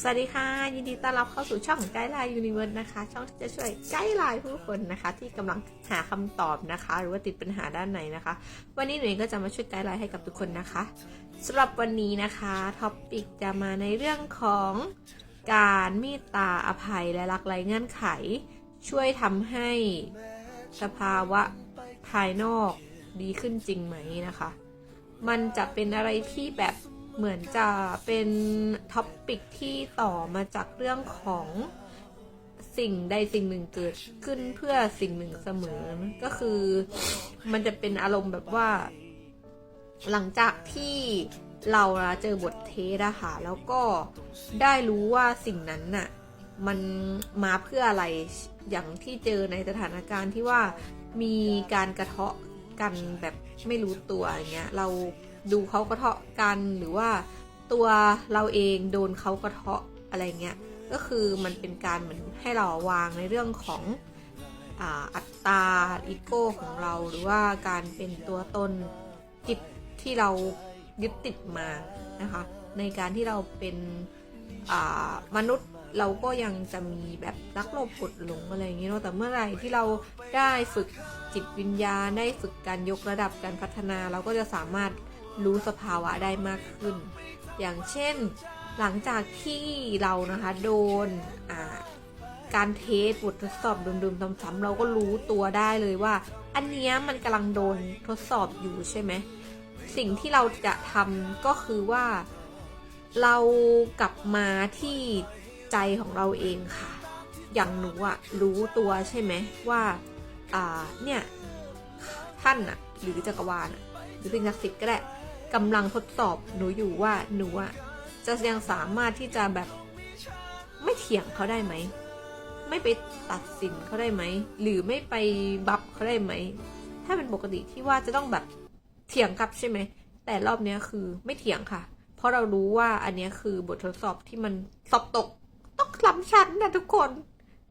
สวัสดีค่ะ ยินดีต้อนรับเข้าสู่ช่องไกด์ไลน์ยูนิเวิร์สนะคะ ช่องที่จะช่วยไกด์ไลน์ผู้คนนะคะ ที่กำลังหาคำตอบนะคะ หรือว่าติดปัญหาด้านไหนนะคะ วันนี้หนูเองก็จะมาช่วยไกด์ไลน์ให้กับทุกคนนะคะสำหรับวันนี้นะคะท็อปปิกจะมาในเรื่องของการมตตาอภัยและรักไร้เงื่อนไข ช่วยทำให้สภาวะภายนอกดีขึ้นจริงไหมนะคะ มันจะเป็นอะไรที่แบบ เหมือนจะเป็นท็อปปิกที่ต่อมาจากเรื่องของสิ่งใดสิ่งหนึ่งเกิดขึ้นเพื่อสิ่งหนึ่งเสมอ ก็คือมันจะเป็นอารมณ์แบบว่า หลังจากที่เราเจอบทเทสอะค่ะ แล้วก็ได้รู้ว่าสิ่งนั้นน่ะ มันมาเพื่ออะไรอย่างที่เจอในสถานการณ์ที่ว่ามีการกระเทาะกันแบบไม่รู้ตัวอย่างเงี้ยเรา ดูเขากระเทาะกันหรือว่าตัวเราเองโดนเขากระเทาะอะไรเงี้ยก็คือมันเป็นการเหมือนให้เราวางในเรื่องของอ,อัตตาอีโก้ของเราหรือว่าการเป็นตัวตนจิตที่เรายึดติดมานะคะในการที่เราเป็นมนุษย์เราก็ยังจะมีแบบรักโลภกดหลงอะไรอย่างเงี้ยเนาะแต่เมื่อไหร่ที่เราได้ฝึกจิตวิญญาณได้ฝึกการยกระดับการพัฒนา เราก็จะสามารถ รู้สภาวะได้มากขึ้น อย่างเช่นหลังจากที่เรานะคะโดนการเทสบททดสอบเดิมๆซ้ำๆเราก็รู้ตัวได้เลยว่า อันเนี้ยมันกำลังโดนทดสอบอยู่ใช่ไหมสิ่งที่เราจะทำก็คือว่า เรากลับมาที่ใจของเราเองค่ะ อย่างหนูอะรู้ตัวใช่ไหมว่าอ่าเนี่ยท่านอะหรือจักรวาลอะหรือสิ่งศักดิ์สิทธิ์ก็ได้ กำลังทดสอบหนูอยู่ว่าหนูอะจะยังสามารถที่จะแบบไม่เถียงเขาได้ไหม ไม่ไปตัดสินเขาได้ไหม หรือไม่ไปบัฟเขาได้ไหม ถ้าเป็นปกติที่ว่าจะต้องแบบเถียงกลับใช่ไหม แต่รอบเนี้ยคือไม่เถียงค่ะ เพราะเรารู้ว่าอันเนี้ยคือบททดสอบที่มันสอบตก ต้องล้ำชั้นนะทุกคน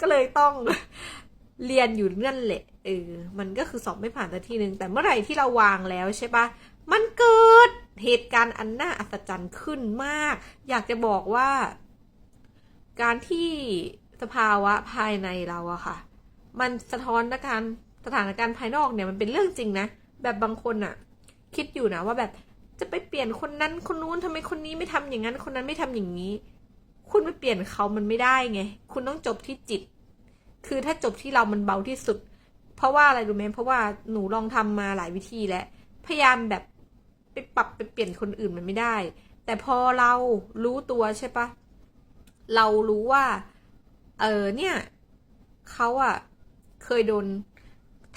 ก็เลยต้องเรียนอยู่นั่นแหละ เออ มันก็คือสอบไม่ผ่านสักทีนึง แต่เมื่อไหร่ที่เราวางแล้วใช่ปะ มันเกิดเหตุการณ์อันน่าอัศจรรย์ขึ้นมาก อยากจะบอกว่า การที่สภาวะภายในเราอะค่ะ มันสะท้อนอาการสถานการณ์ภายนอกเนี่ยมันเป็นเรื่องจริงนะ แบบบางคนอะคิดอยู่นะว่าแบบจะไปเปลี่ยนคนนั้นคนนู้นทำไมคนนี้ไม่ทำอย่างนั้น คนนั้นไม่ทำอย่างนี้ คุณไปเปลี่ยนเขามันไม่ได้ไง คุณต้องจบที่จิต คือถ้าจบที่เรามันเบาที่สุด เพราะว่าอะไรรู้ไหมเพราะว่าหนูลองทำมาหลายวิธีแล้วพยายามแบบ ไปปรับไปเปลี่ยนคนอื่นมันไม่ได้ แต่พอเรารู้ตัวใช่ปะเรารู้ว่า เออเนี่ยเขาอะเคยโดน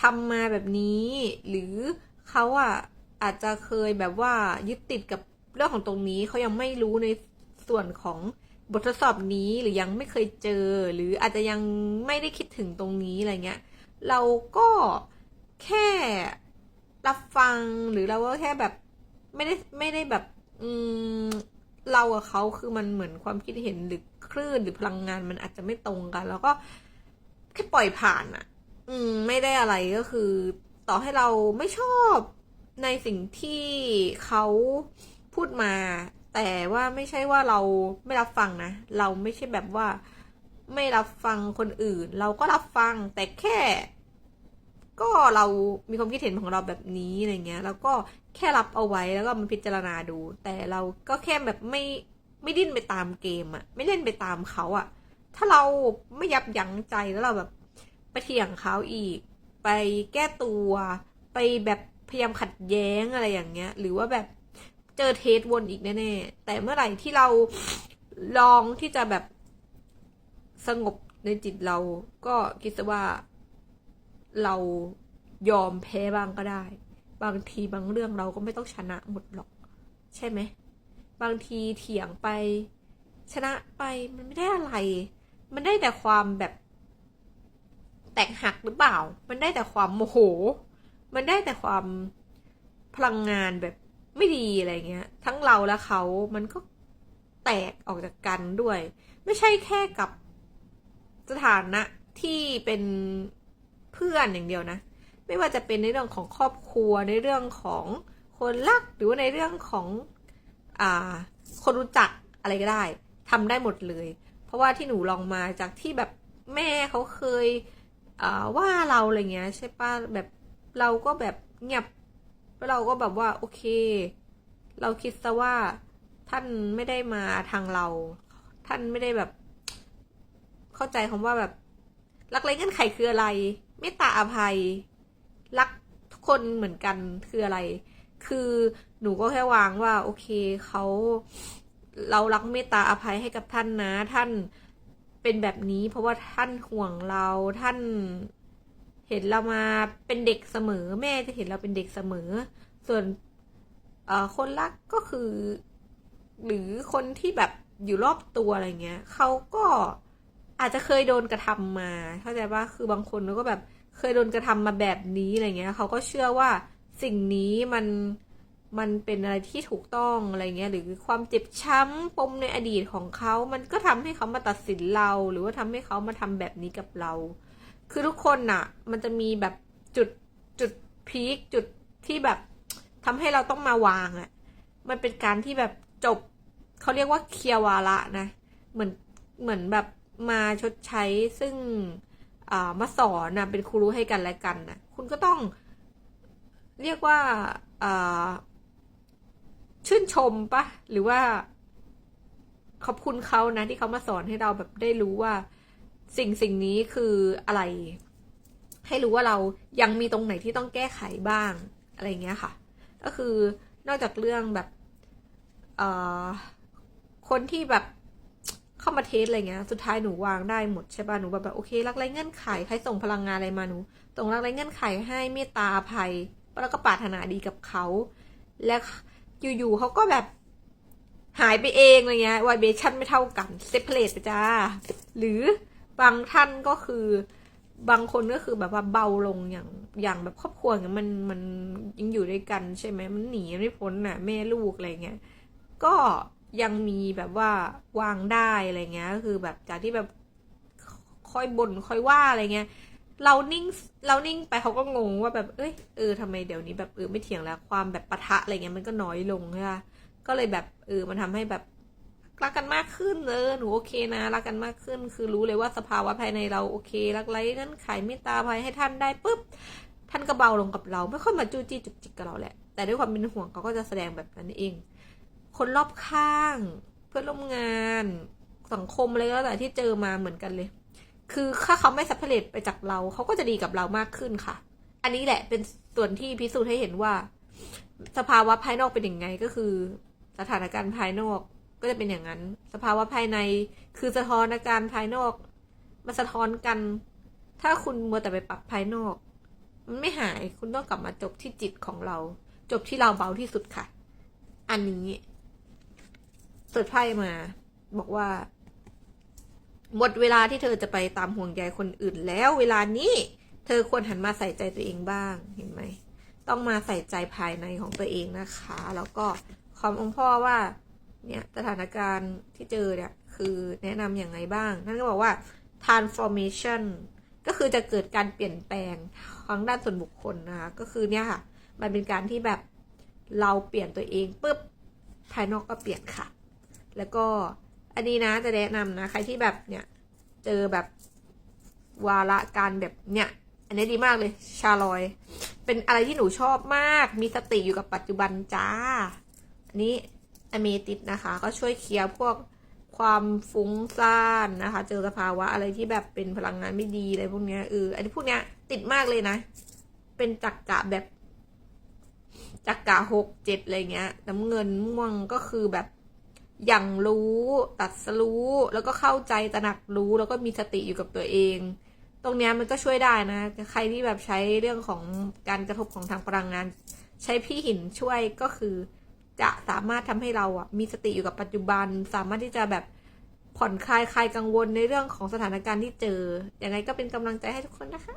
ทำมาแบบนี้ หรือเขาอะอาจจะเคยแบบว่ายึดติดกับเรื่องของตรงนี้เขายังไม่รู้ในส่วนของบททดสอบนี้หรือยังไม่เคยเจอ หรืออาจจะยังไม่ได้คิดถึงตรงนี้อะไรเงี้ย เราก็แค่รับฟังหรือเราก็แค่แบบ ไม่ได้ไม่ได้แบบ อืมเรากับเขาคือมันเหมือนความคิดเห็นหรือคลื่นหรือพลังงานมันอาจจะไม่ตรงกัน แล้วก็แค่ปล่อยผ่านอะ่ะ อืม ไม่ได้อะไรก็คือ ต่อให้เราไม่ชอบในสิ่งที่เขาพูดมา แต่ว่าไม่ใช่ว่าเราไม่รับฟังนะ เราไม่ใช่แบบว่าไม่รับฟังคนอื่น เราก็รับฟังแต่แค่ ก็เรามีความคิดเห็นของเราแบบนี้อะไรเงี้ย แล้วก็ แค่รับเอาไว้แล้วก็มาพิจารณาดู แต่เราก็แค่แบบไม่ไม่ดิ้นไปตามเกมอะไม่เล่นไปตามเขาอะถ้าเราไม่ยับยั้งใจแล้วเราแบบไปเถียงเขาอีก ไปแก้ตัวไปแบบพยายามขัดแย้งอะไรอย่างเงี้ย หรือว่าแบบเจอเทสวนอีกแน่ๆแต่เมื่อไหร่ที่เราลองที่จะแบบสงบในจิตเราก็คิดว่าเรายอมแพ้บ้างก็ได้ บางทีบางเรื่องเราก็ไม่ต้องชนะหมดหรอก ใช่ไหม บางทีเถียงไปชนะไปมันไม่ได้อะไร มันได้แต่ความแบบ แตกหักหรือเปล่า มันได้แต่ความโมโห มันได้แต่ความพลังงานแบบไม่ดีอะไรเงี้ย ทั้งเราและเขา มันก็แตกออกจากกันด้วย ไม่ใช่แค่กับสถานะที่เป็นเพื่อนอย่างเดียวนะ ไม่ว่าจะเป็นในเรื่องของครอบครัวในเรื่องของคนรักหรือว่าในเรื่องของอ่าคนรู้จักอะไรก็ได้ทำได้หมดเลย เพราะว่าที่หนูลองมาจากที่แบบแม่เขาเคยอ่าว่าเราอะไรเงี้ยใช่ปะแบบเราก็แบบเงียบแล้วเราก็แบบว่าโอเค เราคิดซะว่าท่านไม่ได้มาทางเรา ท่านไม่ได้แบบ เข้าใจคำว่าแบบรักไรเงื่อนไขคืออะไรเมตตาอภัย รักทุกคนเหมือนกันคืออะไร คือหนูก็แค่วางว่า โอเคเขาเรารักเมตตาอภัยให้กับท่านนะ ท่านเป็นแบบนี้ เพราะว่าท่านห่วงเราท่านเห็นเรามาเป็นเด็กเสมอ แม่จะเห็นเราเป็นเด็กเสมอ ส่วนคนรักก็คือ หรือคนที่แบบอยู่รอบตัวอะไรเงี้ยเขาก็อาจจะเคยโดนกระทำมา เข้าใจปะคือบางคนก็แบบ เคยโดนกระทำมาแบบนี้อะไรเงี้ยเขาก็เชื่อว่าสิ่งนี้มันมันเป็นอะไรที่ถูกต้องอะไรเงี้ยหรือความเจ็บช้ำปมในอดีตของเขา มันก็ทำให้เขามาตัดสินเรา หรือว่าทำให้เขามาทำแบบนี้กับเรา คือทุกคนน่ะ มันจะมีแบบจุดจุดพีคจุดที่แบบทำให้เราต้องมาวางอะ่ะ มันเป็นการที่แบบจบเขาเรียกว่าเคลียร์วาระนะ เหมือนเหมือนแบบมาชดใช้ซึ่ง มาสอนนะเป็นครูรู้ให้กันและกันนะคุณก็ต้องเรียกว่าชื่นชมปะหรือว่าขอบคุณเขานะ ที่เขามาสอนให้เราแบบได้รู้ว่า สิ่งสิ่งนี้คืออะไร ให้รู้ว่าเรายังมีตรงไหนที่ต้องแก้ไขบ้างอะไรเงี้ยค่ะ ก็คือนอกจากเรื่องแบบคนที่แบบ เข้ามาเทสอะไรเงี้ย สุดท้ายหนูวางได้หมดใช่ป่ะ หนูแบบแบบโอเค รักไรเงื่อนไข ใครส่งพลังงานอะไรมาหนูส่งรักไรเงื่อนไขให้เมตตาภัย แล้วก็ปรารถนาดีกับเขา และอยู่ๆเขาก็แบบหายไปเองอะไรเงี้ยไวเบชั่นไม่เท่ากัน เซปเปรตไปจ้า หรือบางท่านก็คือบางคนก็คือแบบว่าเบาลงอย่างอย่างแบบครอบครัวเนี่ยมันมันยังอยู่ด้วยกันใช่ไหมมันหนีไม่พ้นน่ะ แม่ลูกอะไรเงี้ยก็ ยังมีแบบว่าวางได้อะไรเงี้ยก็คือแบบจากที่แบบค่อยบ่นค่อยว่าอะไรเงี้ยเรานิ่งเรานิ่งไปเขาก็งงว่าแบบเอ้ยเออทำไมเดี๋ยวนี้แบบเออไม่เถียงแล้วความแบบปะทะอะไรเงี้ยมันก็น้อยลงใช่ปะก็เลยแบบเออมันทำให้แบบรักกันมากขึ้นเออหนูโอเคนะรักกันมากขึ้น คือรู้เลยว่าสภาวะภายในเราโอเค รักไร้เงื่อนไขเมตตาภัยให้ท่านได้ปุ๊บท่านก็เบาลงกับเรา ไม่ค่อยมาจู้จี้จุกจิกกับเราแหละ แต่ด้วยความเป็นห่วงเขาก็จะแสดงแบบนั้นเอง คนรอบข้าง เพื่อนร่วมงาน สังคมอะไรก็แต่ที่เจอมาเหมือนกันเลย คือถ้าเขาไม่สัพเพลตไปจากเรา เขาก็จะดีกับเรามากขึ้นค่ะ อันนี้แหละเป็นส่วนที่พิสูจน์ให้เห็นว่า สภาวะภายนอกเป็นยังไงก็คือ สถานการณ์ภายนอกก็จะเป็นอย่างนั้น สภาวะภายในคือสะท้อนอาการภายนอกมาสะท้อนกัน ถ้าคุณมัวแต่ไปปรับภายนอก มันไม่หายคุณต้องกลับมาจบที่จิตของเรา จบที่เราเบาที่สุดค่ะ อันนี้ ดไพ่มา บอกว่า หมดเวลาที่เธอจะไปตามห่วงใยคนอื่นแล้ว เวลานี้ เธอควรหันมาใส่ใจตัวเองบ้างเห็นไหมต้องมาใส่ใจภายในของตัวเองนะคะ แล้วก็ขอองค์พ่อว่า เนี่ยสถานการณ์ที่เจอเนี่ยคือแนะนำอย่างไรบ้างท่านก็บอกว่า transformation ก็คือจะเกิดการเปลี่ยนแปลงทางด้านส่วนบุคคลนะคะก็คือเนี่ยค่ะ มันเป็นการที่แบบเราเปลี่ยนตัวเองปุ๊บภายนอกก็เปลี่ยนค่ะ แล้วก็อันนี้นะจะแนะนำนะ ใครที่แบบเนี่ย เจอแบบวาระการแบบเนี่ย อันนี้ดีมากเลย ชาลอย เป็นอะไรที่หนูชอบมาก มีสติอยู่กับปัจจุบันจ้า อันนี้อเมติสนะคะ ก็ช่วยเคลียร์พวกความฟุ้งซ่านนะคะ เจอสภาวะอะไรที่แบบเป็นพลังงานไม่ดีอะไรพวกเนี้ยเอออันนี้พวกเนี้ยติดมากเลยนะ เป็นจักกะแบบจักกะหกเจ็ดอะไรเงี้ยน้ำเงินม่วงก็คือแบบ อย่างรู้ตัดสรู้แล้วก็เข้าใจตระหนักรู้แล้วก็มีสติอยู่กับตัวเอง ตรงนี้มันก็ช่วยได้นะ ใครที่แบบใช้เรื่องของการกระทบของทางพลังงาน ใช้พี่หินช่วยก็คือ จะสามารถทำให้เราอะมีสติอยู่กับปัจจุบัน สามารถที่จะแบบผ่อนคลายคลายกังวลในเรื่องของสถานการณ์ที่เจออยังไงก็เป็นกำลังใจให้ทุกคนนะคะ